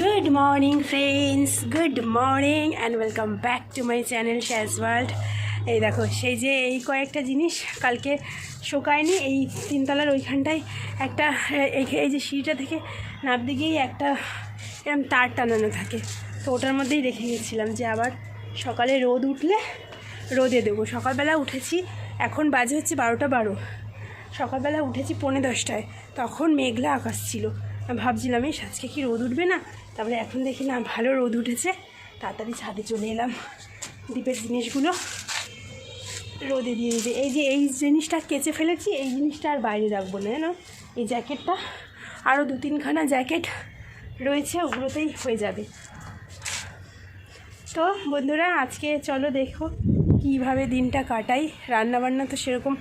Good morning friends good morning and welcome back to my channel শ্যাজ world এই দেখো, সেই যে এই কয়েকটা জিনিস কালকে শোকায়নি, এই তিনতলার ওইখানটায় একটা, এই যে সিঁড়িটা থেকে নামতে গিয়েই একটা এরকম তার টানানো থাকে। তো ওটার মধ্যেই রেখে গেছিলাম যে আবার সকালে রোদ উঠলে রোদে দেবো। সকালবেলা উঠেছি, এখন বাজে হচ্ছে বারোটা বারো। সকালবেলা উঠেছি পৌনে দশটায়, তখন মেঘলা আকাশ ছিল। ভাবছিলাম এই আজকে কি রোদ উঠবে না? তারপরে এখন দেখি না, ভালো রোদ উঠেছে। তাড়াতাড়ি ছাদে চলে এলাম। দ্বীপের জিনিসগুলো রোদে দিয়ে দিতে এই যে এই জিনিসটা কেচে ফেলেছি, এই জিনিসটা আর বাইরে রাখব না, জানো? এই জ্যাকেটটা আরও দু তিনখানা জ্যাকেট রয়েছে, ওগুলোতেই হয়ে যাবে। তো বন্ধুরা, আজকে চলো দেখো কীভাবে দিনটা কাটাই। রান্নাবান্না তো সেরকম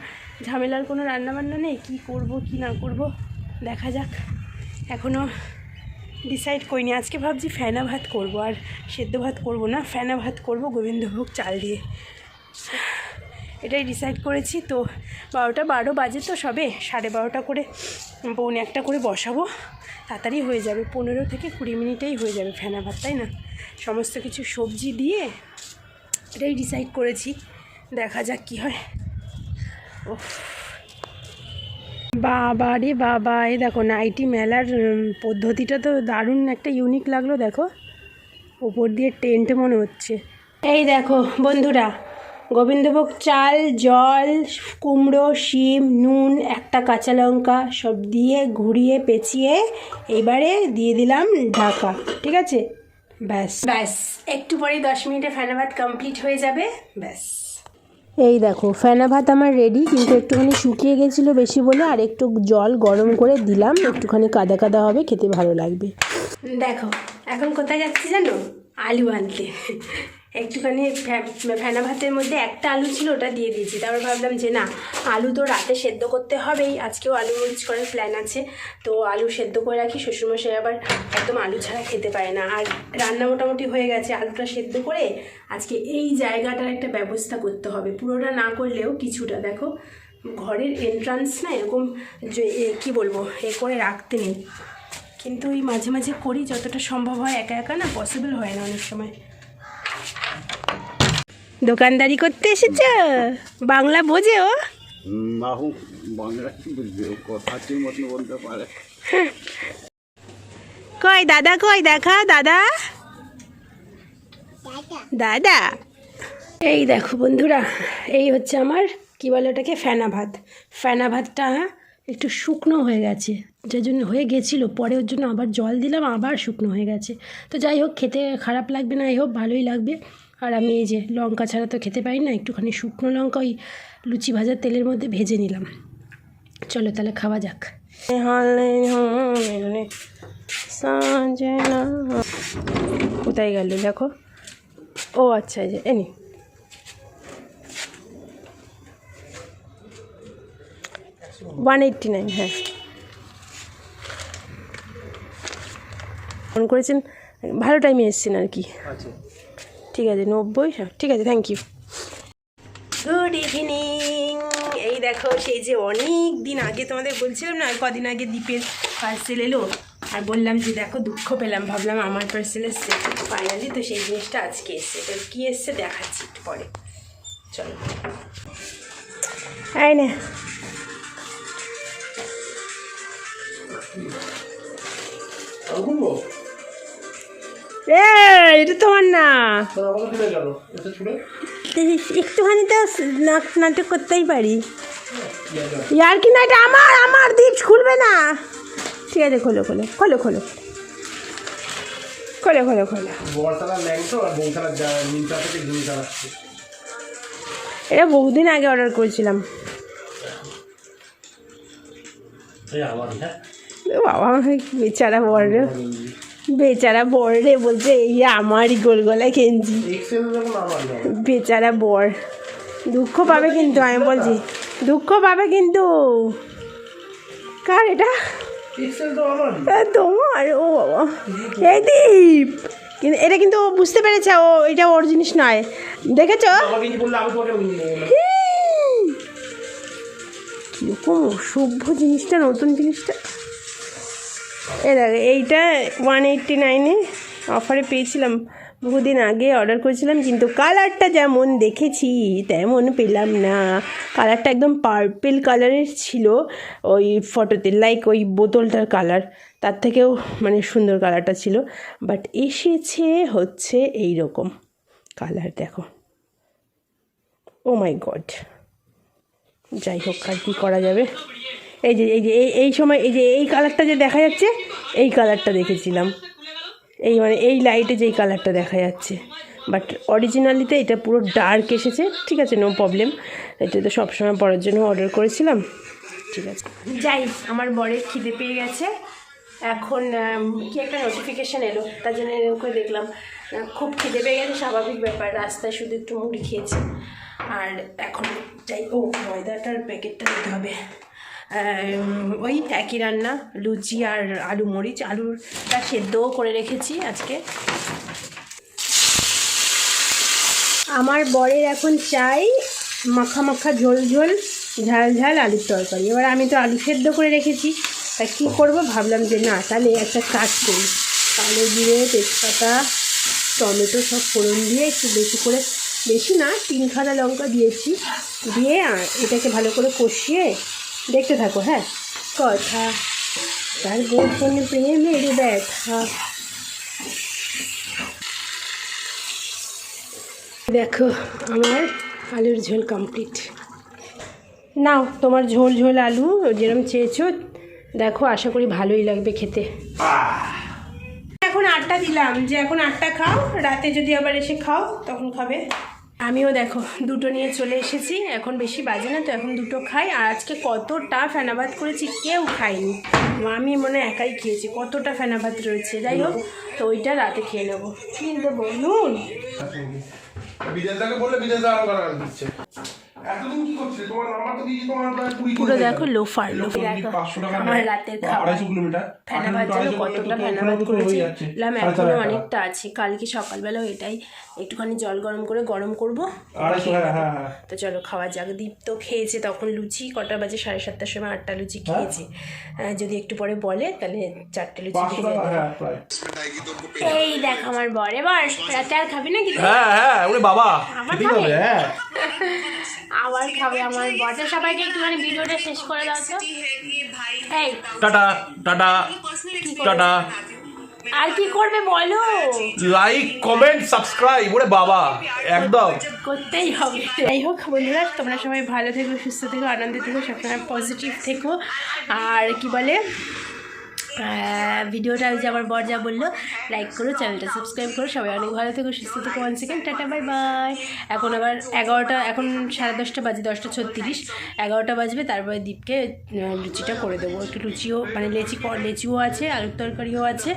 ঝামেলার কোনো রান্নাবান্না নেই, কি করব, কি না করব, দেখা যাক। এখনও ডিসাইড করিনি। আজকে ভাবছি ফ্যানা ভাত করব আর সেদ্ধ ভাত করব না ফ্যানা ভাত করব গোবিন্দভোগ চাল দিয়ে। এটাই ডিসাইড করেছি। তো বারোটা বারো বাজে তো সবে, সাড়ে বারোটা করে পৌনে একটা করে বসাবো। তাড়াতাড়ি হয়ে যাবে, পনেরো থেকে কুড়ি মিনিটেই হয়ে যাবে ফেনা ভাত, তাই না? সমস্ত কিছু সবজি দিয়ে এটাই ডিসাইড করেছি। দেখা যাক কী হয়। ও বাবা রে বাবা এ দেখো নাইটি মেলার পদ্ধতিটা তো দারুণ একটা ইউনিক লাগল, দেখো। ওপর দিয়ে টেন্ট মনে হচ্ছে। এই দেখো বন্ধুরা, গোবিন্দভোগ চাল, জল, কুমড়ো, শিম, নুন, একটা কাঁচা লঙ্কা সব দিয়ে ঘুরিয়ে পেঁচিয়ে এবারে দিয়ে দিলাম ঢাকা, ঠিক আছে? ব্যাস। ব্যাস, একটু পরে দশ মিনিটে ভাত কমপ্লিট হয়ে যাবে, ব্যাস। এই দেখো, ফেনা ভাত আমার রেডি কিন্তু একটুখানি শুকিয়ে গেছিল বেশি বলে, আর একটু জল গরম করে দিলাম, একটুখানি কাদা কাদা হবে, খেতে ভালো লাগবে। দেখো, এখন কোথায় যাচ্ছি জানো? আলু আনতে। একটুখানি ফেনা ভাতের মধ্যে একটা আলু ছিল, ওটা দিয়ে দিয়েছি। তারপর ভাবলাম যে না, আলু তো রাতে সেদ্ধ করতে হবেই। আজকেও আলু মরিচ করার প্ল্যান আছে। তো আলু সেদ্ধ করে রাখি। শ্বশুরমশাই আবার একদম আলু ছাড়া খেতে পারে না। আর রান্না মোটামুটি হয়ে গেছে আলুটা সেদ্ধ করে আজকে এই জায়গাটার একটা ব্যবস্থা করতে হবে। পুরোটা না করলেও কিছুটা। দেখো, ঘরের এন্ট্রান্স না এরকম যে কি বলব, এ করে রাখতে নেই। কিন্তু এই মাঝে মাঝে করি, যতটা সম্ভব হয় একা একা না পসিবল হয় না অনেক সময়। দোকানদারি করতে এসেছ? বাংলা বোঝে ও বাহু বাংলা কি বুঝবে? ও কথাটির মতন বলতে পারে। কই দাদা কই দেখা দাদা? দাদা? এই দেখো বন্ধুরা এই হচ্ছে আমার কি বলে ওটাকে ফেনা ভাত। ফেনা ভাতটা একটু শুকনো হয়ে গেছে যার জন্য হয়ে গেছিল। পরে ওর জন্য আবার জল দিলাম আবার শুকনো হয়ে গেছে। তো যাই হোক খেতে খারাপ লাগবে না এই হোক ভালোই লাগবে। আর আমি এই যে লঙ্কা ছাড়া তো খেতে পারি না, একটুখানি শুকনো লঙ্কা ওই লুচি ভাজার তেলের মধ্যে ভেজে নিলাম। চলো তাহলে খাওয়া যাক। কোথায় গেল দেখো? ও আচ্ছা এই যে এনি ওয়ান এইট্টি নাইন হ্যাঁ। ফোন করেছেন? ভালো টাইমে এসছেন আর কি। ঠিক আছে নব্বই ঠিক আছে থ্যাংক ইউ গুড ইভিনিং এই দেখো সেই যে অনেক দিন আগে তোমাদের বলছিলাম না কদিন আগে দ্বীপের পার্সেল এলো। আর বললাম যে দেখো দুঃখ পেলাম ভাবলাম আমার পার্সেল এসছে ফাইনালি তো সেই জিনিসটা আজকে এসছে। তো কী এসছে দেখাচ্ছি একটু পরে। চলো। এই না। এ এটা তোমার না। একটুখানি তো নাট- নাটক করতেই পারি। ইয়ার কি না এটা আমার আমার দ্বীপ খুলবে না। ঠিক আছে খোলো খোলো খোলো খোলো। খোলো খোলো খোলো। এটা বহুদিন আগে অর্ডার করেছিলাম। আমার হ্যাঁ। বাবা বেচারা বড় বেচারা বর রে বলছে এই আমারই গোল গলায় কেঞ্জি এক্সেল যখন আমার না বেচারা বর। দুঃখ পাবে কিন্তু আমি বলছি দুঃখ পাবে কিন্তু। কার এটা? তোমার? ও বাবা। এই দীপ! কিন্তু এটা কিন্তু ও বুঝতে পেরেছে ও এটা ওর জিনিস নয়। দেখেছ। কীরকম অসভ্য জিনিসটা নতুন জিনিসটা। দেখ, এইটা ওয়ান এইট্টি নাইনে অফারে পেয়েছিলাম। বহুদিন আগে অর্ডার করেছিলাম, কিন্তু কালারটা যেমন দেখেছি, তেমন পেলাম না। কালারটা একদম পার্পেল কালারের ছিল ওই ফটোতে লাইক ওই বোতলটার কালার তার থেকেও মানে সুন্দর কালারটা ছিল। বাট এসেছে হচ্ছে এই রকম কালার দেখো। ও মাই গড যাই হোক, আর কী করা যাবে? এই যে এই যে, এই এই সময়, এই যে, এই কালারটা যে দেখা যাচ্ছে, এই কালারটা দেখেছিলাম। এই মানে এই লাইটে যেই কালারটা দেখা যাচ্ছে। বাট অরিজিনালিতে এটা পুরো ডার্ক এসেছে, ঠিক আছে নো প্রবলেম এটা তো সবসময় পরার জন্য অর্ডার করেছিলাম। ঠিক আছে। যাই, আমার বরের খিদে পেয়ে গেছে। এখন কি একটা নোটিফিকেশান এলো, তার জন্য এরকম করে দেখলাম। খুব খিদে পেয়ে গেছে, স্বাভাবিক ব্যাপার, রাস্তায় শুধু একটু মুড়ি খেয়েছি। আর এখন যাই, ও, ময়দাটার প্যাকেটটা দিতে হবে। ওই একই রান্না, লুচি আর আলু মরিচ। আলুটা সেদ্ধও করে রেখেছি আজকে। আমার বরের এখন চাই মাখা মাখা ঝোল ঝোল, ঝাল ঝাল আলুর তরকারি। এবার আমি তো আলু সেদ্ধ করে রেখেছি তা কী করব ভাবলাম যে না, তাহলে একটা কাজ করি। কালো জিরে, তেজপাতা, টমেটো সব ফোড়ন দিয়ে একটু বেশি করে, বেশি না তিন তিনখানা লঙ্কা দিয়েছি। দিয়ে এটাকে ভালো করে কষিয়ে দেখতে থাকো হ্যাঁ। কথা। তার গোপন প্রেমের ব্যথা। দেখো, আমার আলুর ঝোল কমপ্লিট নাও, তোমার ঝোল ঝোল আলু যেরকম চেয়েছো। দেখো, আশা করি ভালোই লাগবে খেতে। এখন আটটা দিলাম, যে এখন আটটা খাও, রাতে যদি আবার এসে খাও, তখন খাবে। আমিও দেখো, দুটো নিয়ে চলে এসেছি। এখন বেশি বাজে না তো, এখন দুটো খাই। আর আজকে কতটা ফেনাভাত করেছি কেউ খায়নি। আমি মনে একাই খেয়েছি, কতটা ফেনাবাদ রয়েছে, যাই হোক, তো ওইটা রাতে খেয়ে নেব। কি দেবো নুন বললে দিচ্ছে এতদিন কি করছিলে? তোমার নাম্বার তো দিয়েছি তোমার প্রায় কুড়ি পুরো দেখো লোফার লোফার পাঁচশো টাকা আমার রাতের খাবার আড়াইশো কিলোমিটার ফেনাবাদ আড়াইশো যেন কতটা তো ফেনাবাদ ওখানে তো করেছিলাম যাচ্ছে। এখনও সাড়ে চার হাজার টাকা। অনেকটা আছে। কালকে সকালবেলাও এটাই একটুখানি জল গরম করে গরম করব। হ্যাঁ হ্যাঁ হ্যাঁ। তো চলো খাওয়া যাক। দীপ তো খেয়েছে তখন লুচি কটা বাজে? সাড়ে সাতটার সময় আটটা লুচি খেয়েছে। যদি একটু পরে বলে তাহলে চারটে লুচি প্রায়। এই দেখ আমার বর এবার রাতে আর খাবি না কি হ্যাঁ হ্যাঁ ওরে বাবা খাবে? হ্যাঁ। আবার খাবে আমার বরটা সবাইকে একটুখানি ভিডিওটা শেষ করে দাও তো। এই টাটা টাটা টাটা। আর কি করবে বলো? লাইক কমেন্ট সাবস্ক্রাইব ওরে বাবা একদম। করতেই হবে। যাই হোক বন্ধুরা তোমরা সবাই ভালো থেকো সুস্থ থেকো আনন্দে থেকো সবসময় পজিটিভ থেকো। আর কি বলে? ভিডিওটা ওই যে আমার বর যা বলল লাইক করো চ্যানেলটা সাবস্ক্রাইব করো, সবাই অনেক ভালো থেকো, সুস্থ থেকো one second tata bye bye এখন আবার এগারোটা, এখন সাড়ে দশটা বাজে, দশটা ছত্রিশ। এগারোটা বাজবে, তারপরে দীপকে লুচিটা করে দেবো। একটু লুচিও মানে লেচি লেচিও আছে, আলুর তরকারিও আছে,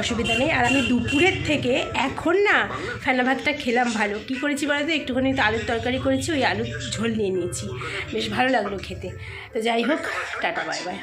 অসুবিধা নেই। আর আমি দুপুরের থেকে এখন না ফেনা ভাতটা খেলাম ভালো। কি করেছি বলতো? একটুখানি আলুর তরকারি করেছি, ওই আলুর ঝোল নিয়ে নিয়েছি। বেশ ভালো লাগল খেতে। তো যাই হোক, টাটা বাই বাই